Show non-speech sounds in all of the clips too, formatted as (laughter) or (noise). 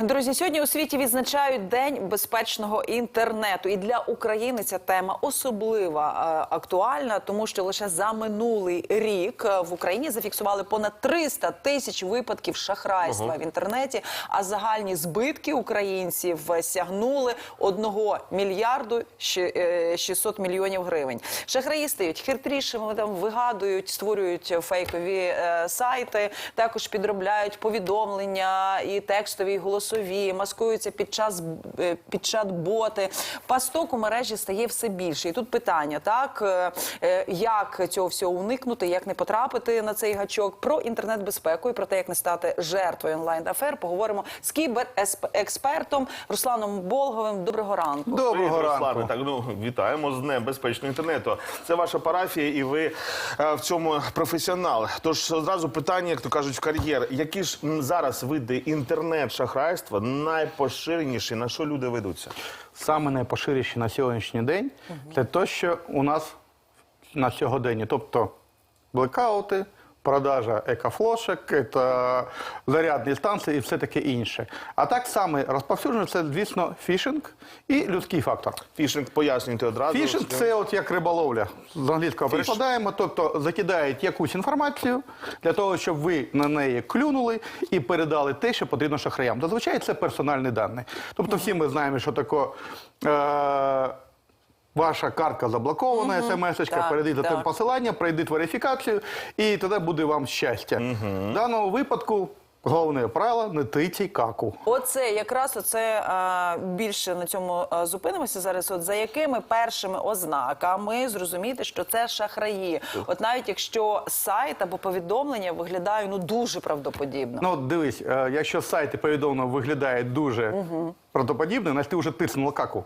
Друзі, сьогодні у світі відзначають День безпечного інтернету. І для України ця тема особливо е, актуальна, тому що лише за минулий рік е, в Україні зафіксували понад 300 тисяч випадків шахрайства в інтернеті. А загальні збитки українців е, сягнули 1 мільярду щ- е, 600 мільйонів гривень. Шахраї стають хитрішими, там вигадують, створюють фейкові сайти, також підробляють повідомлення і текстові, і голосові, маскуються під час е, під чат-боти. Пасток у мережі стає все більше. І тут питання: так е, е, як цього всього уникнути, як не потрапити на цей гачок? Про інтернет-безпеку і про те, як не стати жертвою онлайн-афер, поговоримо з кіберекспертом Русланом Болговим. Доброго ранку. Доброго ранку. Руслане. Так, ну вітаємо з Днем безпечного інтернету. Це ваша парафія, і ви е, в цьому професіонал. Тож одразу питання, як то кажуть, в кар'єр. Які ж м, зараз види інтернет-шахрайства найпоширеніші, на що люди ведуться? Саме найпоширеніше на сьогоднішній день це те, що у нас на сьогоденні, тобто блекаути, продажа екофлошек, це зарядні станції і все таке інше. А так саме розповсюджено це, звісно, фішинг і людський фактор. Фішинг пояснюйте одразу. Фішинг це от як риболовля. З англійського перекладаємо, тобто закидають якусь інформацію для того, щоб ви на неї клюнули і передали те, що потрібно шахраям. Зазвичай це персональні дані. Тобто всі ми знаємо, що таке. Е- Ваша картка заблокована, смс-очка, Так, перейдіть за так. тим посиланням, пройдіть верифікацію, і тоді буде вам щастя. В даному випадку головне правило не тицій каку. Оце якраз оце е, більше на цьому е, зупинимося зараз. От за якими першими ознаками зрозуміти, що це шахраї? От навіть якщо сайт або повідомлення виглядає ну дуже правдоподібно. Ну, дивись, е, якщо сайт і повідомлення виглядає дуже правдоподібно, значить ти вже тиснула каку.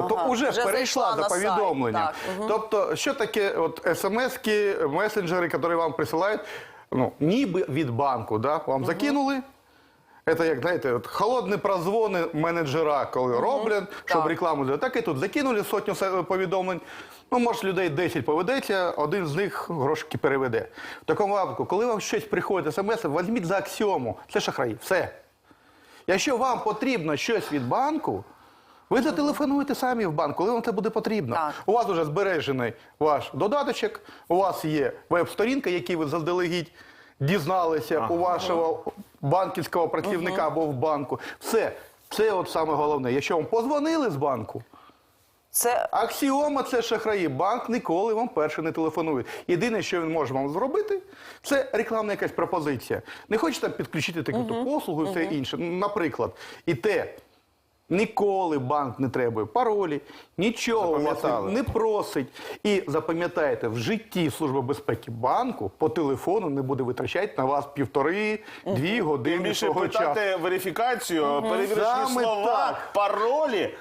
Тобто Ага, вже, вже перейшла до сайт, повідомлення. так, мгм. Тобто, що таке от смс-ки, месенджери, які вам присилають, ну, ніби від банку, да, вам закинули. Це як знаєте, от холодні прозвони менеджера, коли роблять, щоб Так. рекламу зробити. Так і тут закинули сотню повідомлень. Ну, може, людей 10 поведеться, один з них грошики переведе. В такому випадку, коли вам щось приходить смс, візьміть за аксіому. Це шахраї. Все. Якщо вам потрібно щось від банку, ви зателефонуєте самі в банк, коли вам це буде потрібно. Так. У вас вже збережений ваш додаточок, у вас є веб-сторінка, якій ви заздалегідь дізналися у вашого банківського працівника або в банку. Все. Це от саме головне. Якщо вам позвонили з банку, Це аксіома це шахраї. Банк ніколи вам перше не телефонує. Єдине, що він може вам зробити, це рекламна якась пропозиція. Не хочете підключити таку-то послугу і все інше. Наприклад, і те. Ніколи банк не требує паролі, нічого у вас Запам'ятали. не просить. І запам'ятайте, в житті Служба безпеки банку по телефону не буде витрачати на вас півтори-дві години більше свого часу. питати верифікацію, перевірочні слова, так. паролі.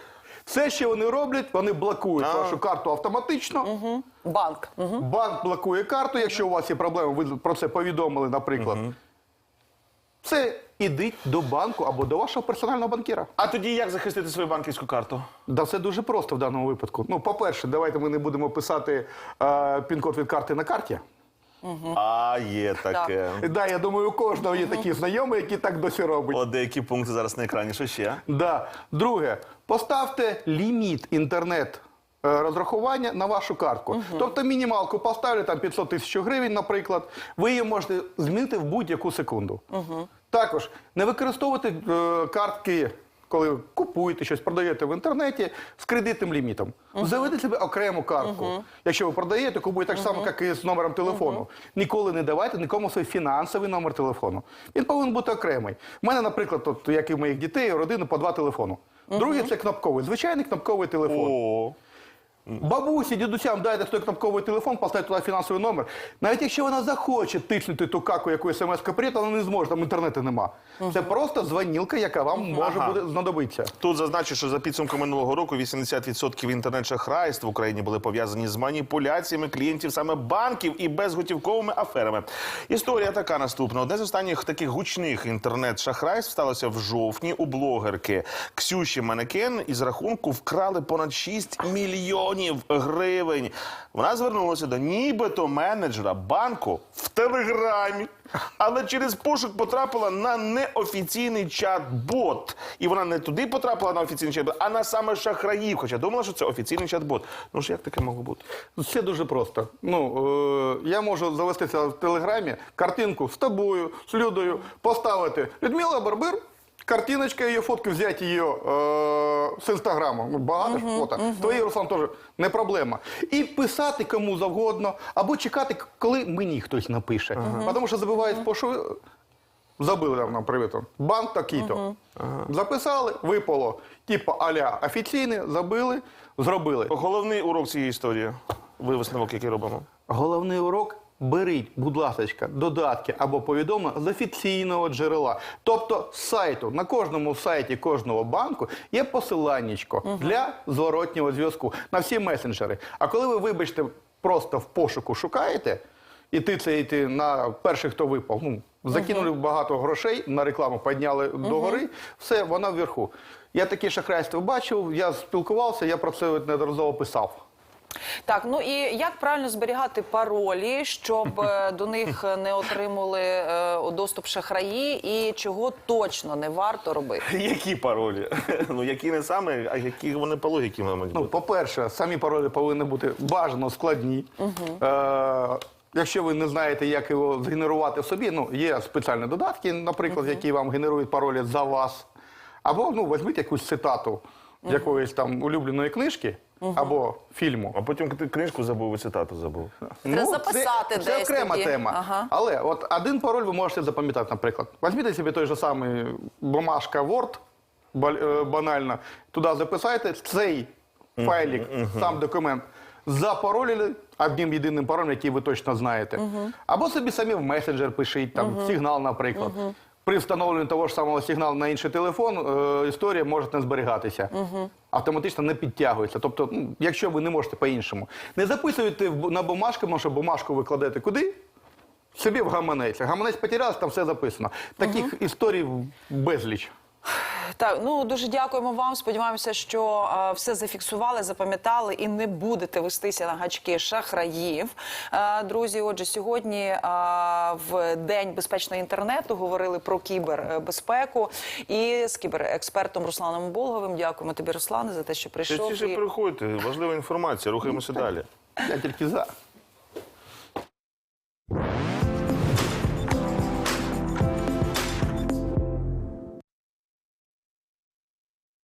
Все, що вони роблять, вони блокують вашу карту автоматично. банк. Мгм. Банк блокує карту, якщо у вас є проблеми, ви про це повідомили, наприклад. Це ідіть до банку або до вашого персонального банкіра. А тоді як захистити свою банківську карту? Да, все дуже просто в даному випадку. Ну, по-перше, давайте ми не будемо писати е, пін-код від карти на карті. А, є таке. Да, я думаю, у кожного є такі знайомі, які так досі роблять. От деякі пункти зараз на екрані. Що ще? Да. Друге, поставте ліміт інтернет. Е, Розрахування на вашу картку. Тобто мінімалку поставлю там 500 тисяч гривень, наприклад. Ви її можете змінити в будь-яку секунду. Також не використовувати е, картки, коли купуєте щось, продаєте в інтернеті з кредитним лімітом. Заведіть собі окрему картку. Якщо ви продаєте, купуєте так само, як і з номером телефону. Ніколи не давайте нікому свій фінансовий номер телефону. Він повинен бути окремий. У мене, наприклад, от, як і в моїх дітей, родини по два телефону. Другий це кнопковий, звичайний кнопковий телефон. О, Бабусі, дідусям дайте той кнопковий телефон, поставте туди фінансовий номер. Навіть якщо вона захоче тиснути ту каку, яку смс прийде, вона не зможе, там інтернету нема. Це просто дзвонілка, яка вам може Ага. буде знадобитися. Тут зазначу, що за підсумками минулого року 80% інтернет-шахрайств в Україні були пов'язані з маніпуляціями клієнтів саме банків і безготівковими аферами. Історія така наступна. Одне з останніх таких гучних інтернет-шахрайств сталося в жовтні у блогерки Ксюші Манекен із рахунку вкрали понад 6 мільйонів гривень. Вона звернулася до нібито менеджера банку в телеграмі, але через пошук потрапила на неофіційний чат-бот. І вона не туди потрапила на офіційний чат-бот, а на саме шахраїв. Хоча думала, що це офіційний чат-бот. Ну ж як таке могло бути? Все дуже просто. Ну, е, я можу завестися в телеграмі, картинку з тобою, з Людою, поставити Людмила Барбир, картиночка її фотки, взяти її е, з інстаграму. Ну, багато ж фото. Твої, Руслан, теж не проблема. І писати кому завгодно, або чекати, коли мені хтось напише. Тому що забувають, по що забили там, наприклад, там, банк такий-то. Записали, випало. Типу аля офіційне, забили, зробили. Головний урок цієї історії. Ви висновок, який робимо. Головний урок. Беріть, будь ласка, додатки або повідомлення з офіційного джерела. Тобто з сайту. На кожному сайті кожного банку є посиланнячко для зворотнього зв'язку на всі месенджери. А коли ви, вибачте, просто в пошуку шукаєте, і тицяєте на перших, хто випав, ну, закинули багато грошей, на рекламу підняли догори, все, вона вверху. Я такі шахрайства бачив, я спілкувався, я про це неодноразово писав. Так, ну і як правильно зберігати паролі, щоб е, до них не отримали е, доступ шахраї, і чого точно не варто робити? Які паролі? (laughs) ну які не саме, а які вони по логіки мають Ну, бути? по-перше, самі паролі повинні бути бажано складні. Е, якщо ви не знаєте, як його згенерувати в собі, ну, є спеціальні додатки, наприклад, які вам генерують паролі за вас. Або ну, візьміть якусь цитату якоїсь там улюбленої книжки або фільму. А потім ти книжку забув і цитату забув. Треба записати це, це окрема тоді. тема. Ага. Але от один пароль ви можете запам'ятати, наприклад. Візьміть собі той же самий бумажка Word, е, банально, туди записайте цей файлик, сам документ, запаролили одним єдиним паролем, який ви точно знаєте. Або собі самі в месенджер пишіть, там, сигнал, наприклад. При встановленні того ж самого сигналу на інший телефон е, історія може не зберігатися. Автоматично не підтягується. Тобто, ну, якщо ви не можете по-іншому. Не записуйте в- на бумажку, тому що бумажку ви кладете куди? Собі в гаманець. Гаманець потерявся, там все записано. Таких історій безліч. Так, ну дуже дякуємо вам. Сподіваємося, що е, все зафіксували, запам'ятали і не будете вестися на гачки шахраїв. Е, друзі, отже, сьогодні е, в день безпечного інтернету говорили про кібербезпеку і з кіберекспертом Русланом Болговим. Дякуємо тобі, Руслане, за те, що прийшов. Частіше І- приходьте, важлива інформація, рухаємося далі. Я тільки за.